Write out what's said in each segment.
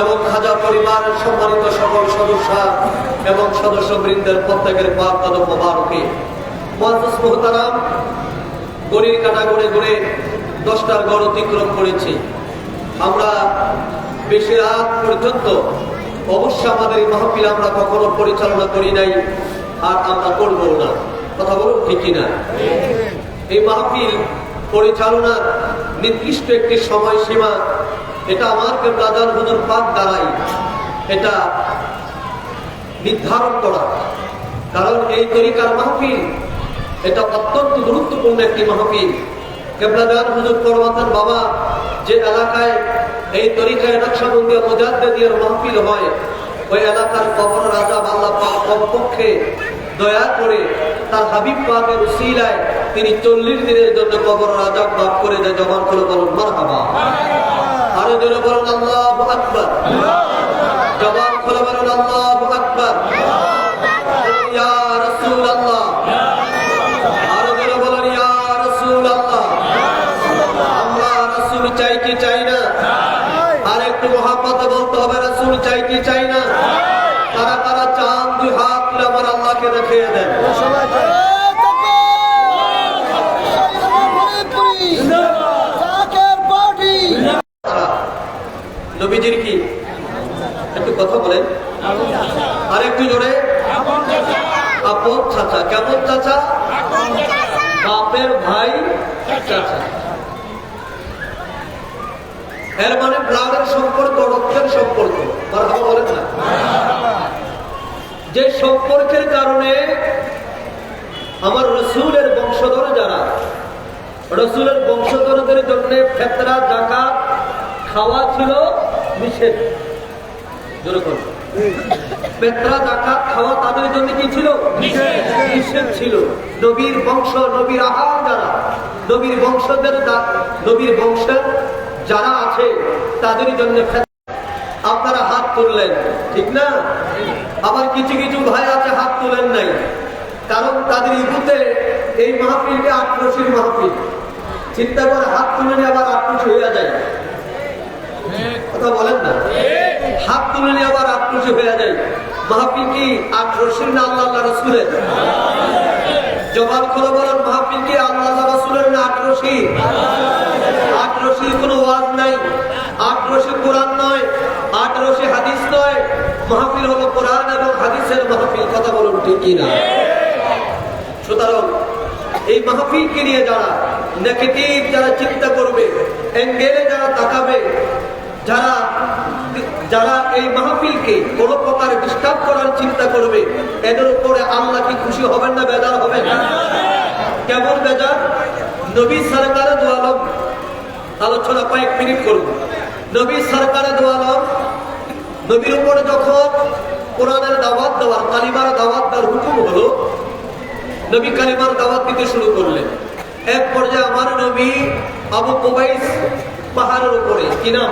এবং খাজা পরিবারের সম্মানিত সকল সদস্য এবং সদস্যবৃন্দের প্রত্যেকের পাক কদম মোবারকে। মহাজুস মোহতারাম গড়ির কাটা গড়ে গড়ে দশটার গড় অতিক্রম করেছি। আমরা বেশি রাত পর্যন্ত অবশ্য আমাদের এই মাহফিল আমরা কখনো পরিচালনা করি নাই আর আমরা করব না। কথা বলুন ঠিকই না এই মাহফিল পরিচালনার নির্দিষ্ট একটি সময়সীমা এটা আমার দাদার হুজুর পাক দ্বারাই এটা নির্ধারণ করা। কারণ এই তরিকার মাহফিল এটা অত্যন্ত গুরুত্বপূর্ণ একটি মাহফিল। কেবলাদার হুজুর পরমাতার বাবা যে এলাকায় এই তরিকায় নকশাবন্দিয়া মুজাদ্দিয়ার মাহফিল হয়, ওই এলাকার কবর রাজা আল্লাহ পাক কমপক্ষে দয়া করে তার হাবিব পাকের উসিলায় তিনি চল্লিশ দিনের জন্য কবর রাজা মাফ করে দেয়, জবান করে বলুন মার হাবা আরও চাই কি চাই না? আর একটু মহাব্বতে বলতে হবে, রাসূল চাই কি চাই না তারা তারা চান দুই হাত তুলে আমার আল্লাহকে দেখিয়ে দেন আচ্ছা, নবীজির কি একটু কথা বলেন আর একটু জোরে আপন চাচা কেমন চাচা বাপের ভাই চাচা এর মানে ব্লাডের সম্পর্ক রক্তের সম্পর্ক। বলেন না। যে সম্পর্কের কারণে আমার রসুলের বংশধর যারা রসুলের বংশধরদের জন্য ফেতরা জাকাত খাওয়া ছিল নিষেধ। পেত্রা জাকাত খাওয়া তাদের জন্য কি ছিল? নিষেধ। ছিল। নবীর বংশ নবীর আহার যারা নবীর বংশদের নবীর বংশের যারা আছে, তাদের জন্য আপনারা হাত তুললেন, ঠিক না? আবার কিছু কিছু ভাই আছে, হাত তুলেন নাই। কারণ তাদের ইবুতে এই মাহফিলকে আটরশির মাহফিল। চিন্তা করে হাত তুলে নিয়ে আবার আটরশ হইয়া যায়। কথা বলেন না? হাত তুলে নিয়ে আবার আক্রোশী হয়ে যায়। মাহফিল কি আক্রোশীর না আল্লাহ আল্লাহ রসুলের? জবান করে বলেন, মাহফিল কি আল্লাহ আল্লাহ রসুলের না আক্রোশী আক্রোশীর কোনো ওয়াজ নাই আক্রোশী কোরআন নয় আক্রোশী হাদিস নয়। মাহফিল হলো কোরআন এবং হাদিসের মাহফিল, কথা বলুন ঠিক কি না সুতরাং এই মাহফিলকে নিয়ে যারা নেগেটিভ যারা চিন্তা করবে, অ্যাঙ্গেলে যারা তাকাবে, যারা যারা এই মাহফিলকে কোন প্রকার ডিস্টার্ব করার চিন্তা করবে, এদের উপরে আল্লাহ কি খুশি হবেন না বেজার হবেন? কেমন বেজার? নবী সরকারের দোয়ালম আলোচনা কয়েক মিনিট করব নবী সরকারের দোয়ালম নবীর উপরে যখন কোরআনের দাওয়াত দেওয়ার, কালিমার দাওয়াত দেওয়ার হুকুম হলো, নবী কালিমার দাওয়াত দিতে শুরু করলেন। এক পর্যায়ে আমার নবী আবু কুবাইস পাহাড়ের উপরে, কি নাম?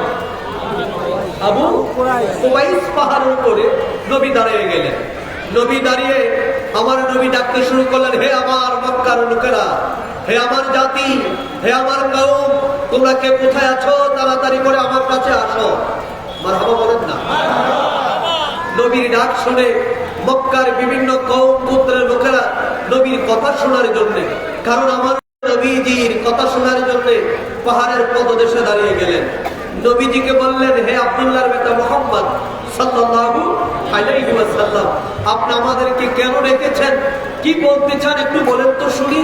আবু কুবাইস পাহাড়ের উপরে নবী দাঁড়িয়ে গেলেন। নবী দাঁড়িয়ে আমার নবী ডাকতে শুরু করলেন, হে আমার মক্কার লোকেরা, হে আমার জাতি, হে আমার কৌম তোমরা কে কোথায় আছো? তাড়াতাড়ি করে আমার কাছে আসো। মার হাবা বলেন না। নবীর ডাক শুনে মক্কার বিভিন্ন কৌম পুত্রের লোকেরা নবীর কথা শোনার জন্য, কারণ আমার নবীজির কথা শোনার জন্য পাহাড়ের পদদেশে দাঁড়িয়ে গেলেন। নবীজিকে বললেন, হে আব্দুল্লাহর বেটা মোহাম্মদ সাল্লাল্লাহু আলাইহি ওয়াসাল্লাম, আপনি আমাদেরকে কেন রেখেছেন কি বলতে চান একটু বলেন তো শুনি।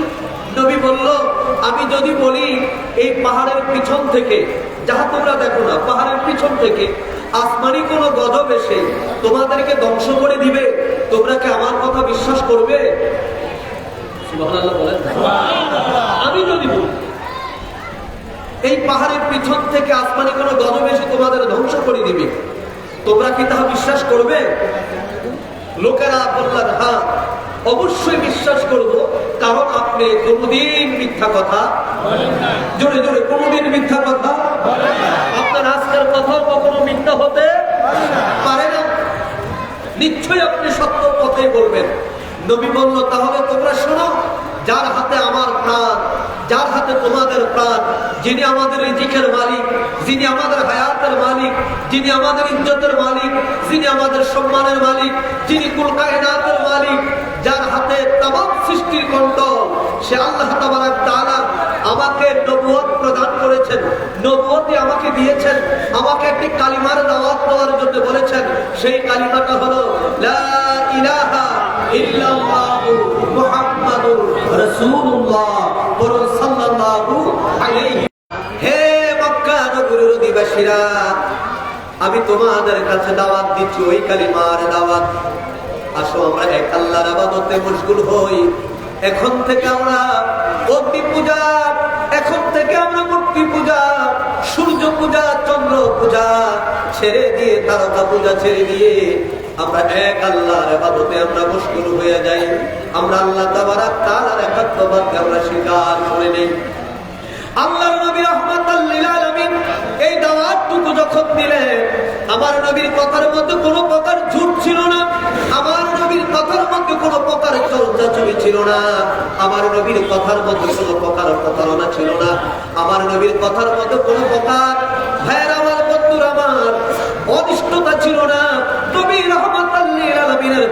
নবী বলল, আমি যদি বলি, এই পাহাড়ের পিছন থেকে, যাহা তোমরা দেখো না, পাহাড়ের পিছন থেকে আসমানি কোন গজব এসে তোমাদেরকে ধ্বংস করে দিবে, তোমরা কি আমার কথা বিশ্বাস করবে। আমি যদি বলি, এই পাহাড়ের পিছন থেকে আসমানি কোন গজব এসে তোমাদের ধ্বংস করে দিবে, তোমরা কি তাহা বিশ্বাস করবে? লোকেরা বললেন হ্যাঁ। অবশ্যই বিশ্বাস করব, কারণ আপনি কোনদিন মিথ্যা কথা জোরে জোরে, কোনদিন মিথ্যা কথা আপনার আজকের কথাও কখনো মিথ্যা হতে পারে না। নিশ্চয়ই আপনি সত্য কথাই বলবেন। নবী বলল, তাহলে তোমরা শোনো, যার হাতে আমার প্রাণ, যার হাতে তোমাদের প্রাণ, যিনি আমাদের রিজিকের মালিক, যিনি আমাদের হায়াতের মালিক, যিনি আমাদের ইজ্জতের মালিক, যিনি আমাদের সম্মানের মালিক, যিনি কুল কায়নাতের মালিক যার হাতে তামাম সৃষ্টির কণ্ঠল সে আল্লাহ তাবারাক আমাকে নবুয়ত প্রদান করেছেন নবুয়তি আমাকে দিয়েছেন, আমাকে একটি কালিমার দাওয়াত দেওয়ার জন্য বলেছেন। সেই কালিমাটা হলো ইলাহা ইল্লাল্লাহু মুহাম্মাদুর রাসূলুল্লাহ বলুন সাল্লাল্লাহু আলাইহি হে মক্কা নগরীর অধিবাসীরা, আমি তোমাদের কাছে দাওয়াত দিচ্ছি, ওই কালিমার দাওয়াত। আসো, আমরা এক আল্লাহর আবাদতে মশগুল হই। এখন থেকে আমরা অগ্নি পূজা, এখন থেকে আমরা মূর্তি পূজা, সূর্য পূজা, চন্দ্র পূজা ছেড়ে দিয়ে তারকা পূজা ছেড়ে দিয়ে আমরা এক আল্লাহর আবাদতে আমরা মশগুল হয়ে যাই। আমরা আল্লাহ তাবারাক তাআলার একাত্মবাদকে আমরা স্বীকার করে নেই। আল্লাহর নবী রহমাতাল লিল আলামিন এই দাওয়াতটুকু যখন দিলেন, আমার নবীর কথার মধ্যে কোনো প্রকার ঝুট ছিল না। আমার কথার মধ্যে কোনো প্রকার চর্চা ছবি ছিল না। আমার নবীর কথার মধ্যে কোনো প্রকার প্রতারণা ছিল না। আমার নবীর কথার মধ্যে কোনো প্রকার ভাইয়ের আমার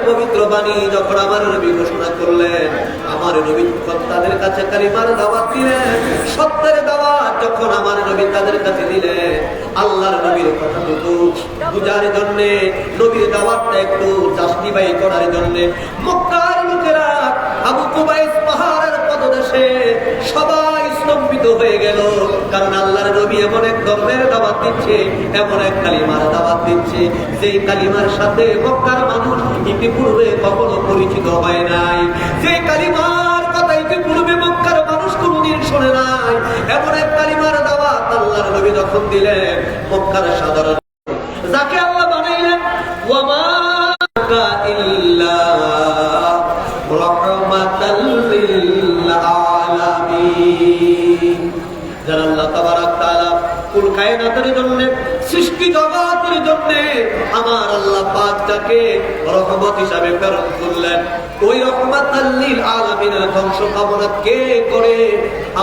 পবিত্র বাণী যখন আমার নবী ঘোষণা করলেন, আমার নবী যখন তাদের কাছে কালিমার দাওয়াত দিলেন। সত্যের দাওয়াত যখন আমার নবী তাদের কাছে দিলেন, আল্লাহর নবীর কথাটুকু বুঝার জন্য, নবীর দাওয়াতটা একটু জাস্টিফাই করার জন্য মক্কার লোকেরা আবু কুবাইস পাহাড়ের পদদেশে সবাই স্তম্ভিত হয়ে গেল। কারণ আল্লাহর নবী এমন এক ধর্মের দাবাত দিচ্ছে, এমন এক কালিমার দাবাত দিচ্ছে। যেই কালিমার সাথে মক্কার মানুষ ইতিপূর্বে কখনো পরিচিত হয় নাই। যে কালিমার কথা ইতিপূর্বে মক্কার মানুষ কোনোদিন শোনে নাই, এমন এক কালিমার দাবাত আল্লাহর নবী যখন দিলেন, মক্কার সাধারণ পাকটাকে রহমত হিসাবে প্রেরণ করলেন। ওই রহমত আল্লিল আলামিনের ধ্বংস কামনা কে করে?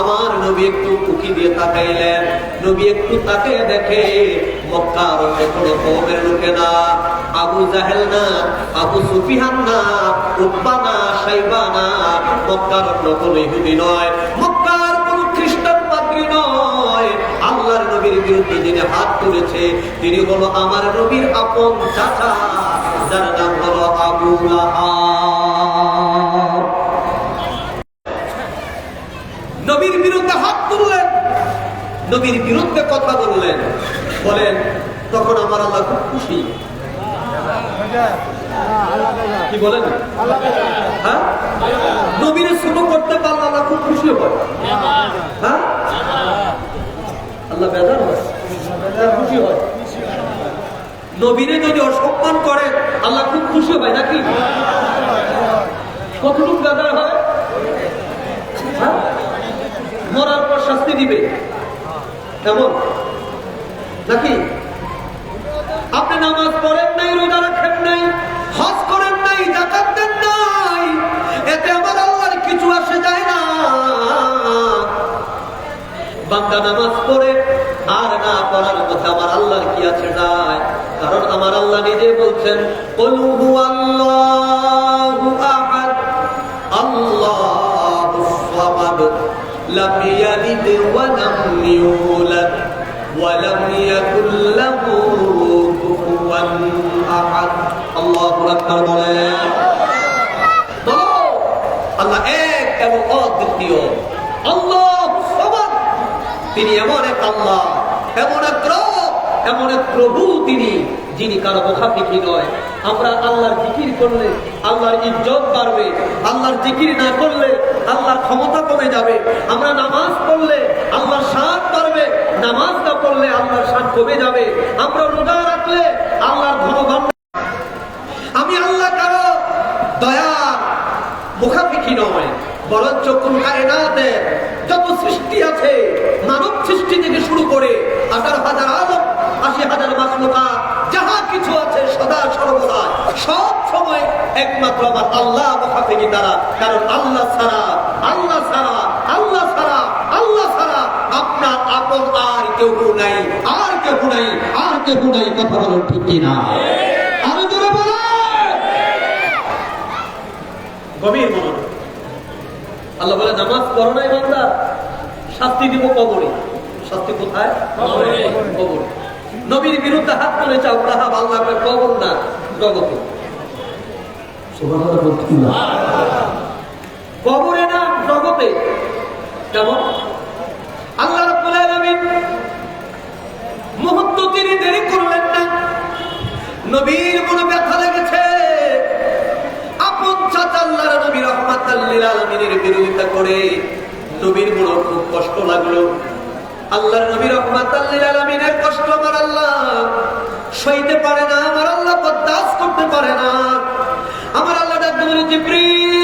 আমার নবী একটু উকি দিয়ে তাকাইলেন। নবী একটু তাকিয়ে দেখে কোনো না আবু জাহেল না, আবু সুফিহান না না সাইবা না মক্কার অন্য কোনো ইহুদি নয়, মক্কার কোন খ্রিস্টান পাদ্রী নয়। আল্লাহর নবীর বিরুদ্ধে যিনি হাত তুলেছে, তিনি হলো আমার নবীর আপন চাচা। নবীর বিরুদ্ধে হাত তুললেন। নবীর বিরুদ্ধে কথা বললেন। বলেন, তখন আমার আল্লাহ খুব খুশি। কি বলেন? হ্যাঁ? নবীর করতে পারলে আল্লাহ খুব খুশি হয় হ্যাঁ? আল্লাহ হয়। খুশি হয়। নবীরে যদি অসম্মান করে আল্লাহ খুব খুশি হয় নাকি? কতটুকু বেজার হয়? হ্যাঁ? মরার পর শাস্তি দিবে। এমন নাকি? আপনি নামাজ পড়েন নাই, রোজা রাখেন নাই, হজ করেন নাই জাকাত দেন নাই, এতে আমার আল্লাহর কিছু আসে যায় না। বান্দা নামাজ পড়ে আর না পড়ার কথা আমার আল্লাহর কি আছে যায়? কারণ আমার আল্লাহ নিজে বলছেন "কুল হুয়াল্লাহু আহাদ, আল্লাহুস সামাদ, লাম ইয়ালিদ ওয়া লাম ইউলাদ ওয়া লাম ইয়াকুল লাহু কুফুয়ান আহাদ।" আল্লাহু আল্লাহ এক এবং অদ্বিতীয়। আল্লাহ তিনি এমন এক আল্লাহ, এমন এক এমন এক প্রভু তিনি, যিনি কারও মুখাপিখি নয়। আমরা আল্লাহর জিকির করলে, আল্লাহর ইজ্জত বাড়বে, আল্লাহর জিকির না করলে আল্লাহর ক্ষমতা কমে যাবে। আমরা নামাজ পড়লে আল্লাহর শান বাড়বে, নামাজ না পড়লে আল্লাহর শান কমে যাবে। আমরা রোজা রাখলে আল্লাহর ধনভাণ্ড আমি আল্লাহ কারও দয়া মুখাপিখি নয়, বরঞ্চ কোন কায়নাতে যত সৃষ্টি আছে। মানব সৃষ্টি থেকে শুরু করে হাজার হাজার আলম, আশি হাজার মাসলোকা যাহা কিছু আছে সদা সর্বদা সব সময় একমাত্র আমার আল্লাহ কথা থেকে তারা। কারণ আল্লাহ ছাড়া আল্লাহ ছাড়া আল্লাহ ছাড়া আল্লাহ ছাড়া আপনার আপন আর কেউ নাই। আর কেউ নাই, আর কেউ নাই, কথা বলো ঠিক না আরও জোরে বলা গভীর মনোযোগ। আল্লাহ বলে, নামাজ পড়ো নাই বান্দা। শাস্তি দিব কবরে। শাস্তি কোথায়? কবরে। নবীর বিরুদ্ধে হাত তুলে চাও তাহা আল্লাহ কবর না জগতে। কবরে না জগতে। কেমন? আল্লাহ রাব্বুল আলামিন মুহূর্ত তিনি দেরি করলেন না। নবীর মনে ব্যথা লেগেছে। আপন চাচা আল্লাহর নবী রহমাতাল্লিল আলামিনের বিরোধিতা করে নবীর মনে খুব কষ্ট লাগল। আল্লাহর নবীর আলামিনের কষ্ট আমার আল্লাহ। সইতে পারে না, আমার আল্লাহ বরদাস্ত করতে পারে না। আমার আল্লাহ ডাক্তার জিব্রিল।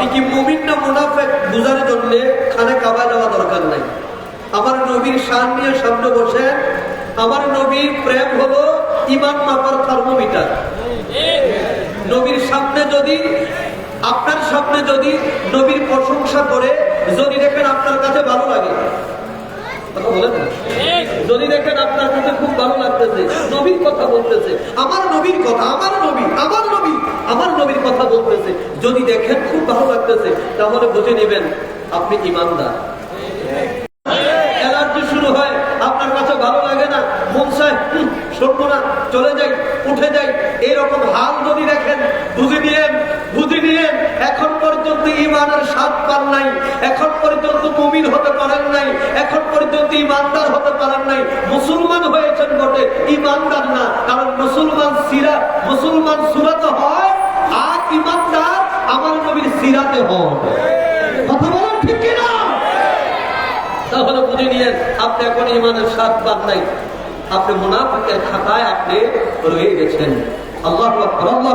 আপনি কি মুমিন না মুনাফেক বোঝার জন্য খানে কাবা যাওয়া দরকার নাই? আমার নবীর শান নিয়ে সামনে বসে, আমার নবীর প্রেম হলো ইমান মাপার থার্মোমিটার। নবীর সামনে যদি, আপনার সামনে যদি নবীর প্রশংসা করে, যদি দেখেন আপনার কাছে ভালো লাগে যদি দেখেন আপনার কাছে খুব ভালো লাগতেছে, নবীর কথা বলতেছে, আমার নবীর কথা, আমার নবী আমার নবী, আমার নবীর কথা বলতেছে, যদি দেখেন খুব ভালো লাগতেছে, তাহলে বুঝে নেবেন আপনি ইমানদার। অ্যালার্জি শুরু হয়, আপনার কাছে ভালো লাগে না, মন শুনব না, চলে যাই, উঠে যাই। এইরকম হাল যদি দেখেন, বুঝে নিয়েন বুঝে নিয়েন এখন পর্যন্ত ইমানের স্বাদ পান নাই, এখন পর্যন্ত মুমিন হতে পারেন নাই, এখন পর্যন্ত ইমানদার হতে পারেন নাই মুসলমান হয়েছেন বটে ইমানদার না, কারণ মুসলমান সিরা, মুসলমান সুরাতে হয় আর ইমানদার আমার নবীর সিরাতে হয়। কথা বলুন ঠিক কিনা? তাহলে বুঝে নিয়েন আপনি এখন ইমানের স্বাদ পান নাই। আপনি মুনাফিকের খাতায় আপনি রয়ে গেছেন। আল্লাহ আল্লাহ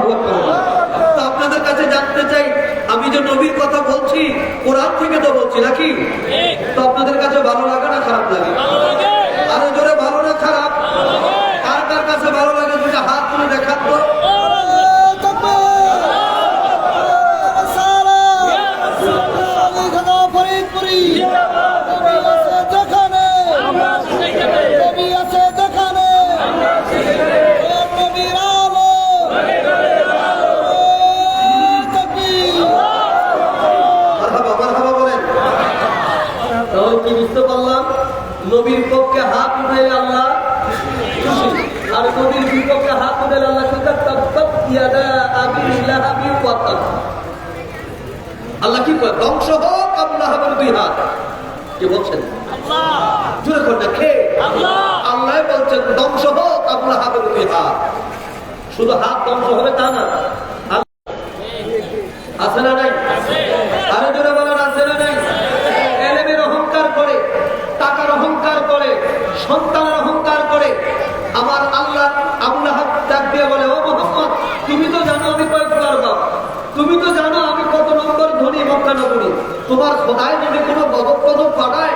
আপনাদের কাছে জানতে চাই, আমি যে নবীর কথা বলছি, কোরআন থেকে তো বলছি নাকি? তো আপনাদের কাছে ভালো লাগে না খারাপ লাগে? ভালো লাগে দুটা হাত তুলে দেখান ইয়াদা আবি লাহাবি ওয়া। আল্লাহ কি কয়? ধ্বংস হোক আল্লাহ দুই হাত। কে বলছেন? জোরে কর না খে আল্লাহ। বলছেন ধ্বংস হোক আল্লাহ দুই হাত। শুধু হাত ধ্বংস হবে তা না আছে না নাই আরও জোরে বলেন আছে না নাই এলেমের অহংকার করে টাকার অহংকার করে সন্তানের অহংকার করে আমার আল্লাহ আল্লাহ ডাক দিয়ে বলে ও মোহাম্মদ তুমি তো জানো আমি কয়েক পারবা তুমি তো জানো আমি কত নম্বর ধনী মক্কা নগরী তোমার খোদায় যদি কোনো গদক পদক পাঠায়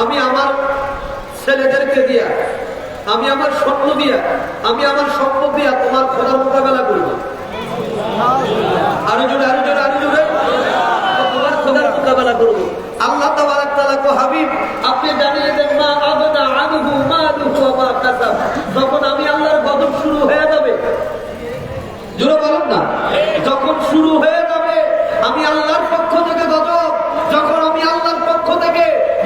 আমি আমার ছেলেদেরকে দিয়া আমি আমার স্বপ্ন দিয়া আমি আমার স্বপ্ন দিয়া তোমার খোদার মোকাবেলা করব আরও জোরে আরও জোরে আরও জোরে তোমার খোদার মোকাবেলা করব আল্লাহ তাবারাক তাআলা কো হাবিব আপনি জানিয়ে দেন মা আবনা আনহু মালুহু ওয়া মা কাসাব যখন আমি আল্লাহর গজব শুরু হয়ে যাবে জোরে বলেন না যখন শুরু হয়ে যাবে আমি আল্লাহর পক্ষ থেকে গজব যখন আমি আল্লাহর পক্ষ থেকে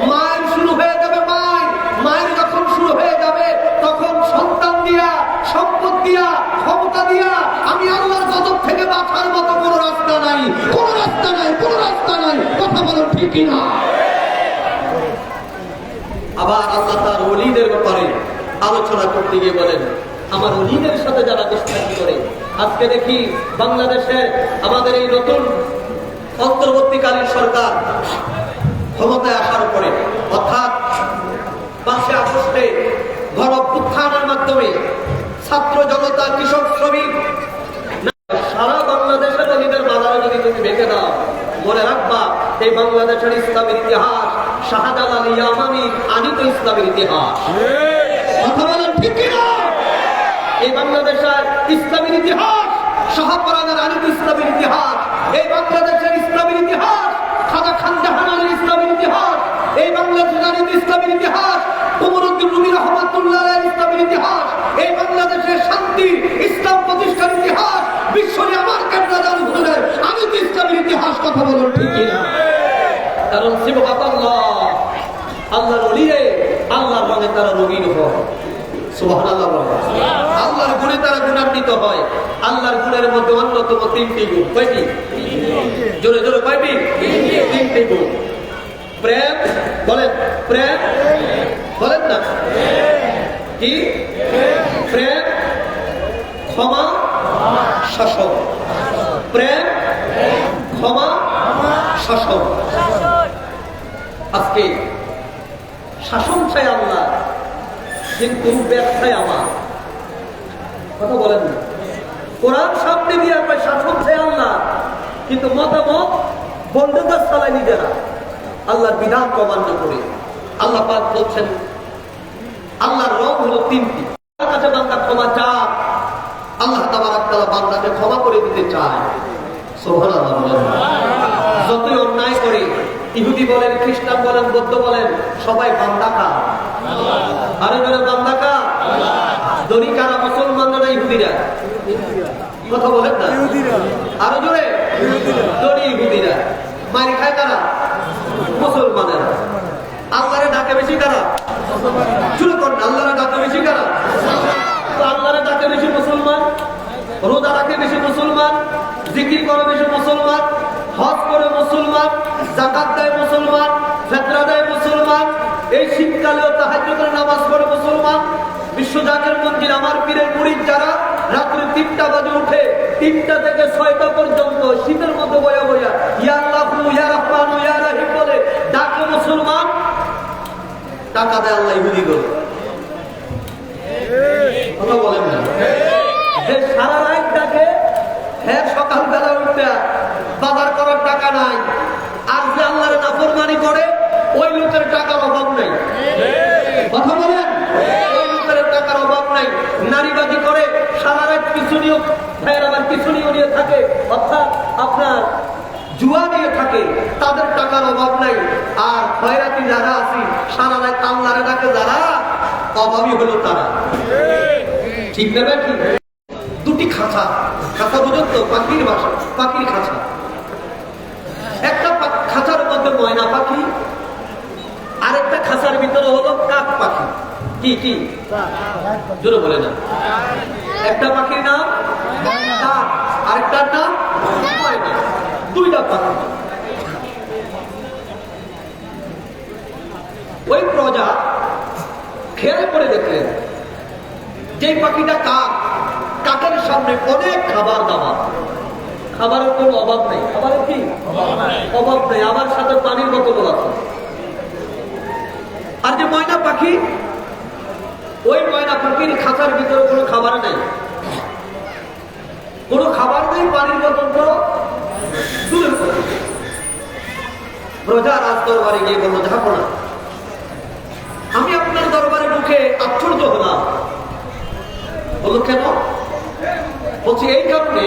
মায়ের শুরু হয়ে যাবে মায়ের মায়ের যখন শুরু হয়ে যাবে তখন সন্তান দিয়া সম্পদ দিয়া ক্ষমতা দিয়া আমি আল্লাহর গজব থেকে বাঁচার মতো কোনো রাস্তা নাই কোনো রাস্তা নাই কোনো রাস্তা নাই কথা বলুন ঠিক কিনা আবার আল্লাহ তার ওলিদের ব্যাপারে আলোচনা করতে গিয়ে বলেন, আমার অলিদের সাথে যারা গোষ্ঠাকি করে, আজকে দেখি বাংলাদেশের আমাদের এই নতুন অন্তর্বর্তীকালীন সরকার ক্ষমতায় আসার পরে অর্থাৎ পাঁচে আগস্টে গণ উত্থানের মাধ্যমে ছাত্র জনতা, কৃষক, শ্রমিক, সারা বাংলাদেশের অলিদের মাদারে যদি তুমি ভেঙে দাও, মনে রাখবা, এই বাংলাদেশের ইসলামের ইতিহাস শাহজালাল ইয়ামানির আনিত ইসলামের ইতিহাস। কথা বলেন ঠিক কিনা? এই বাংলাদেশের ইসলামের ইতিহাস শাহপরানের আনিত ইসলামের ইতিহাস এই বাংলাদেশের ইসলামের ইতিহাস খাজা খান জাহানের ইসলামের ইতিহাস এই বাংলাদেশের আনিত ইসলামের ইতিহাস কুমরুদ্দিন রুমি রহমাতুল্লাহ ইসলামের ইতিহাস এই বাংলাদেশের শান্তি ইসলাম প্রতিষ্ঠার ইতিহাস বিশ্বরে আমার কেন্দ্রাদার হুজুরের আনিত ইসলামের ইতিহাস কথা বলুন ঠিক কিনা কারণ শিবকাত আল্লাহ আল্লাহর অলিরে আল্লাহর রঙে তারা রঙিন হয় সুবহানাল্লাহ বলেন। আল্লাহর গুণে তারা গুণান্বিত হয়। আল্লাহর গুণের মধ্যে অন্যতম তিনটি গুণ। কয়টি? জোরে জোরে কয়টি? তিনটি গুণ। প্রেম, বলেন প্রেম, বলেন না। কি? প্রেম, ক্ষমা, শাসন প্রেম ক্ষমা শাসন আজকে শাসন চাই আল্লাহ কিন্তু আমার। কথা বলেন না। কোরআন সামনে দিয়ে আমরা শাসন চাই আল্লাহ। কিন্তু মতামত বন্ধুদার চালায় নিজেরা আল্লাহর বিধান করে। আল্লাহ পাক বলছেন, আল্লাহর রং হলো তিনটি। কাছে বান্দা ক্ষমা চা আল্লাহ তাআলা বান্দাকে ক্ষমা করে দিতে চায়। সুবহানাল্লাহ যতই অন্যায় করে ইহুদি বলেন খ্রিস্টান বলেন বৌদ্ধ বলেন সবাই বান্দা কা আরে জোরে বান্দা কা দড়ি কারা মুসলমানরা ইহুদিরা। কথা বলেন না? আরও জোরে? দড়ি ইহুদিরা। মারি খায় কারা? মুসলমানেরা। আল্লাহরে ডাকে বেশি কারা? শুরু করেন আল্লাহরে ডাকে বেশি কারা? তো আল্লাহরে ডাকে বেশি মুসলমান? রোজা রাখে বেশি মুসলমান? জিকির করে বেশি মুসলমান? হজ করে মুসলমান, জাকাত দেয় মুসলমান, ফেতরা দেয় মুসলমান, এই শীতকালেও তাহাজ্জুদের নামাজ পড়ে মুসলমান। বিশ্বজাকের মন্দির আমার পীরের মুরিদ যারা রাত্রে তিনটা বাজে উঠে তিনটা থেকে ছয়টা পর্যন্ত শীতের মধ্যে বয়া বয়া, ইয়া আল্লাহ, ইয়া রহমান, ইয়া রাহিম বলে ডাকে মুসলমান। টাকা দেয় আল্লাহ ইহুদি করে কথা বলেন না। যে সারা রাত ডাকে হ্যাঁ সকালবেলা উঠতে বাজার করার টাকা নাই। আর যে আল্লাহর নাফরমানি করে, ওই লোকের টাকার অভাব নাই। কথা বলেন? ওই লোকের টাকার অভাব নাই। নারীবাদী করে সারা আবার পিছুনিও নিয়ে থাকে। অর্থাৎ আপনার জুয়া নিয়ে থাকে, তাদের টাকার অভাব নাই। আর যারা আছি যারা হলো তারা। ঠিক ঠিক? দুটি খাঁচা। খাঁচা বুঝুন তো, পাখির বাসা, পাখির খাঁচা একটা পা- খাঁচার মধ্যে ময়না পাখি। আরেকটা খাঁচার ভিতরে হলো কাক পাখি। কি কি? জোরে বলে না। একটা পাখির নাম আরেকটার নাম ময়না। দুইটা পাখি। ওই প্রজা খেয়াল করে দেখলেন যে পাখিটা কাক। কাকের সামনে অনেক খাবার দাবার। খাবারের কোনো অভাব নেই। খাবারের কি? অভাব নেই। আমার সাথে পানির বোতল আছে আর যে ময়না পাখি ওই ময়না পাখির খাঁচার ভিতরে কোনো খাবার নেই। কোনো খাবার নেই পানির বোতল তো দূরের কথা। প্রজা রাজ দরবারে গিয়ে বলল যাব না আমি আপনার দরবারে ঢুকে আশ্চর্য হলাম। বলল কেন? বলছি এই কারণে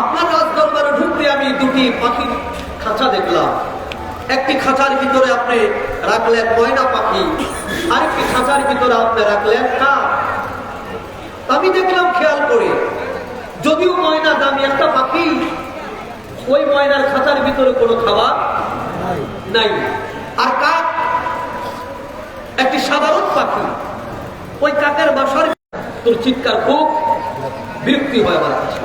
আপনার রাজ দরবারে ঢুকতে আমি দুটি পাখির খাঁচা দেখলাম। একটি খাঁচার ভিতরে আপনি রাখলেন ময়না পাখি আরেকটি খাঁচার ভিতরে আপনি রাখলেন কাক। আমি দেখলাম খেয়াল করে যদিও ময়না দামি একটা পাখি ওই ময়নার খাঁচার ভিতরে কোনো খাবার নাই। আর কাক একটি সাধারণ পাখি ওই কাকের বাসার তোর চিৎকার খুব বিরক্তি হয় আমার কাছে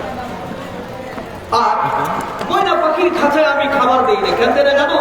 আর ময়না পাখির খাঁচায় আমি খাবার দিই না। কেন জানো